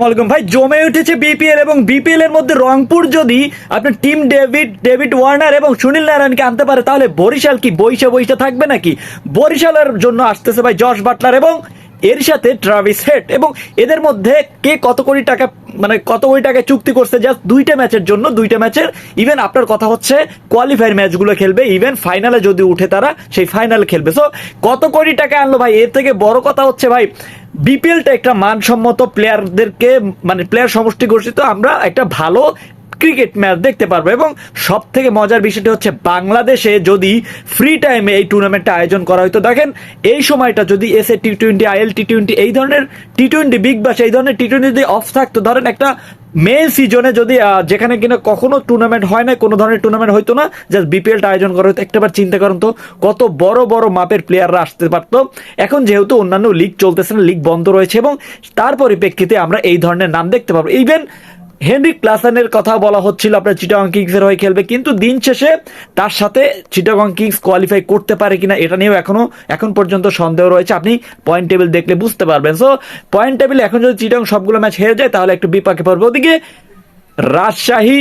ওয়ালাইকুম। ভাই, জমে উঠেছে বিপিএল এবং বিপিএল এর মধ্যে রংপুর যদি আপনার টিম ডেভিড ডেভিড ওয়ার্নার এবং সুনীল নারায়ণকে আনতে পারে, তাহলে বরিশাল কি বইসা বইসা থাকবে নাকি? বরিশালের জন্য আসতেছে ভাই জশ বাটলার এবং এর সাথে ট্রাভিস হেড এবং এদের মধ্যে কে কত কোটি টাকা মানে কত কোটি টাকা চুক্তি করছে জাস্ট দুইটা ম্যাচের জন্য, দুইটা ম্যাচের ইভেন আপনার কথা হচ্ছে কোয়ালিফায়ার ম্যাচগুলো খেলবে ইভেন ফাইনালে যদি উঠে তারা, সেই ফাইনালে খেলবে। সো কত কোটি টাকা আনলো ভাই? এর থেকে বড় কথা হচ্ছে ভাই বিপিএলটা একটা মানসম্মত প্লেয়ারদেরকে মানে প্লেয়ার সমষ্টি ঘোষিত, আমরা একটা ভালো ক্রিকেট ম্যাচ দেখতে পারব। এবং সব থেকে মজার বিষয়টি হচ্ছে বাংলাদেশে যদি ফ্রি টাইমে এই টুর্নামেন্টটা আয়োজন করা হয়তো দেখেন, এই সময়টা যদি S A T twenty IL T twenty এই ধরনের টি টোয়েন্টি বিগ বাস এই ধরনের টি টোয়েন্টি যদি অফ থাকতো, ধরেন একটা মে সিজনে যদি যেখানে কিনা কখনো টুর্নামেন্ট হয় না কোনো ধরনের টুর্নামেন্ট হইতো না জাস্ট বিপিএলটা আয়োজন করা হতো একটাবার চিন্তা করেন তো, কত বড় বড় মাপের প্লেয়াররা আসতে পারতো। এখন যেহেতু অন্যান্য লিগ চলতেছে না লিগ বন্ধ রয়েছে এবং তার পরিপ্রেক্ষিতে আমরা এই ধরনের নাম দেখতে পাবো। ইভেন হেনরিক ক্লাসানের কথা বলা হচ্ছিল আপনার চিটাগং কিংসের হয়ে খেলবে, কিন্তু দিন শেষে তার সাথে চিটাগং কিংস কোয়ালিফাই করতে পারে কিনা এটা নিয়েও এখনও এখন পর্যন্ত সন্দেহ রয়েছে। আপনি পয়েন্ট টেবিল দেখলে বুঝতে পারবেন। সো পয়েন্ট টেবিল এখন যদি চিটাং সবগুলো ম্যাচ হেরে যায়, তাহলে একটু বিপাকে পড়বে। ওদিকে রাজশাহী,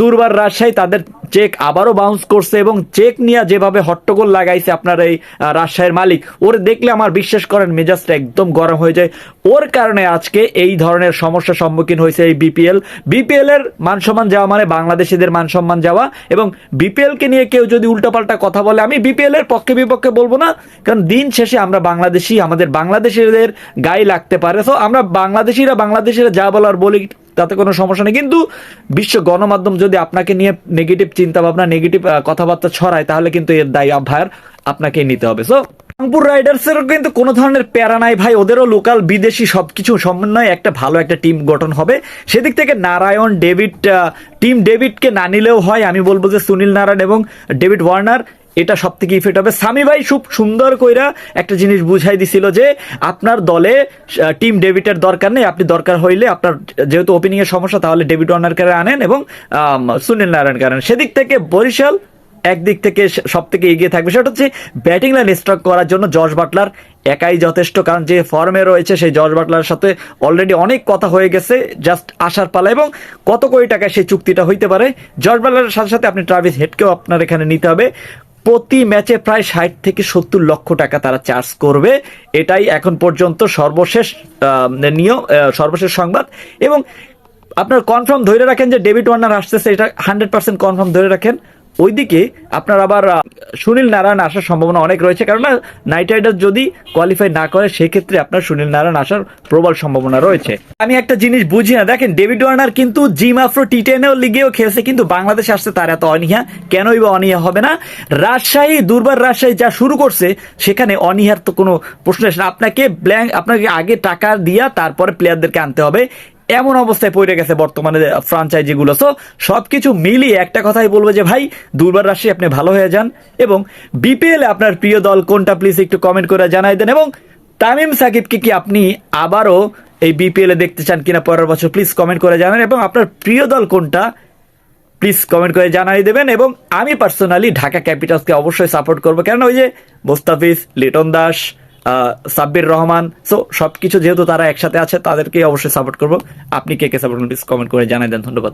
দুর্বার রাজশাহী তাদের চেক আবারও বাউন্স করছে এবং চেক নিয়ে যেভাবে হট্টগোল লাগাইছে আপনার এই রাজশাহীর মালিক, ওর দেখলে আমার বিশ্বাস করেন মেজাজটা একদম গরম হয়ে যায়। ওর কারণে আজকে এই ধরনের সমস্যার সম্মুখীন হয়েছে এই বিপিএল বিপিএল এর মান সম্মান যাওয়া মানে বাংলাদেশিদের মান সম্মান যাওয়া এবং বিপিএল কে নিয়ে কেউ যদি উল্টাপাল্টা কথা বলে, আমি বিপিএল এর পক্ষে বিপক্ষে বলব না, কারণ দিন শেষে আমরা বাংলাদেশি, আমাদের বাংলাদেশিদের গায়ে লাগতে পারে। তো আমরা বাংলাদেশিরা বাংলাদেশিরা যা বলার বলি তাতে কোনো সমস্যা নেই। কিন্তু বিশ্ব গণমাধ্যম যদি আপনাকে নিয়ে নেগেটিভ চিন্তা ভাবনা নেগেটিভ কথাবার্তা ছড়ায়, তাহলে কিন্তু এর দায়ী ভার আপনাকে নিতে হবে। সো রংপুর রাইডার্সের কিন্তু কোনো ধরনের প্যারা নাই ভাই। ওদেরও লোকাল বিদেশি সবকিছু সমন্বয়ে একটা ভালো একটা টিম গঠন হবে। সেদিক থেকে নারায়ণ, ডেভিড টিম ডেভিডকে না নিলেও হয়। আমি বলব যে সুনীল নারায়ণ এবং ডেভিড ওয়ার্নার এটা সব থেকে ইফেক্ট হবে। সামি ভাই খুব সুন্দর কইরা একটা জিনিস বুঝাই দিছিল যে, আপনার দলে টিম ডেভিডের দরকার নেই, আপনি দরকার হইলে আপনার যেহেতু ওপেনিং এর সমস্যা, তাহলে ডেভিড ওয়ার্নারকে আনেন এবং সুনীল নারায়ণকে আনেন। সেদিক থেকে বরিশাল একদিক থেকে সব থেকে এগিয়ে থাকবে। সেটা হচ্ছে ব্যাটিং লাইন স্ট্রক করার জন্য জর্জ বাটলার একাই যথেষ্ট, কারণ যে ফর্মে রয়েছে, সেই জর্জ বাটলার সাথে অলরেডি অনেক কথা হয়ে গেছে জাস্ট আসার পালা এবং কত কোটি টাকায় সেই চুক্তিটা হইতে পারে। জর্জ বাটলারের সাথে সাথে আপনি ট্রাভিস হেডকেও আপনার এখানে নিতে হবে। প্রতি ম্যাচে প্রায় ষাট থেকে সত্তর লক্ষ টাকা তারা চার্জ করবে। এটাই এখন পর্যন্ত সর্বশেষ নিয়ম সর্বশেষ সংবাদ। এবং আপনার কনফার্ম ধরে রাখেন যে ডেভিড ওয়ার্নার আসতেছে, এটা হান্ড্রেড পার্সেন্ট কনফার্ম ধরে রাখেন। ওইদিকে আপনার আবার সুনীল নারায়ণ আসার সম্ভাবনা অনেক রয়েছে। কারণ নাইট রাইডার্স যদি কোয়ালিফাই না করে, সেক্ষেত্রে আপনার সুনীল নারায়ণ আসার প্রবল সম্ভাবনা রয়েছে। আমি একটা জিনিস বুঝি না। দেখেন, ডেভিড ওয়ার্নার কিন্তু জিম আফ্রো টি টেনেও লিগেও খেলছে, কিন্তু বাংলাদেশ আসতে তার এত অনীহা, কেনই বা অনীহা হবে না? রাজশাহী, দুর্বার রাজশাহী যা শুরু করছে, সেখানে অনীহার তো কোনো প্রশ্ন আসে না। আপনাকে ব্ল্যাঙ্ক আপনাকে আগে টাকা দিয়া তারপরে প্লেয়ারদেরকে আনতে হবে। এমন অবস্থায় পড়ে গেছে বর্তমানে ফ্রাঞ্চাইজি গুলো। সো সবকিছু মিলিয়ে একটা কথাই বলব যে, ভাই, দুর্বার রাশি আপনি ভালো হয়ে যান এবং বিপিএল আপনার প্রিয় দল কোনটা প্লিজ একটু কমেন্ট করে জানাই দেন এবং তামিম সাকিবকে কি আপনি আবারও এই বিপিএল এ দেখতে চান কিনা পরের বছর প্লিজ কমেন্ট করে জানান এবং আপনার প্রিয় দল কোনটা প্লিজ কমেন্ট করে জানাই দেবেন এবং আমি পার্সোনালি ঢাকা ক্যাপিটালসকে অবশ্যই সাপোর্ট করব। কেন ওই যে মোস্তাফিজ, লিটন দাস সাব্বির রহমান। সো সবকিছু যেহেতু তারা একসাথে আছে তাদেরকে অবশ্যই সাপোর্ট করব। আপনি কে কে সাপোর্ট প্লিজ কমেন্ট করে জানাই দেন। ধন্যবাদ।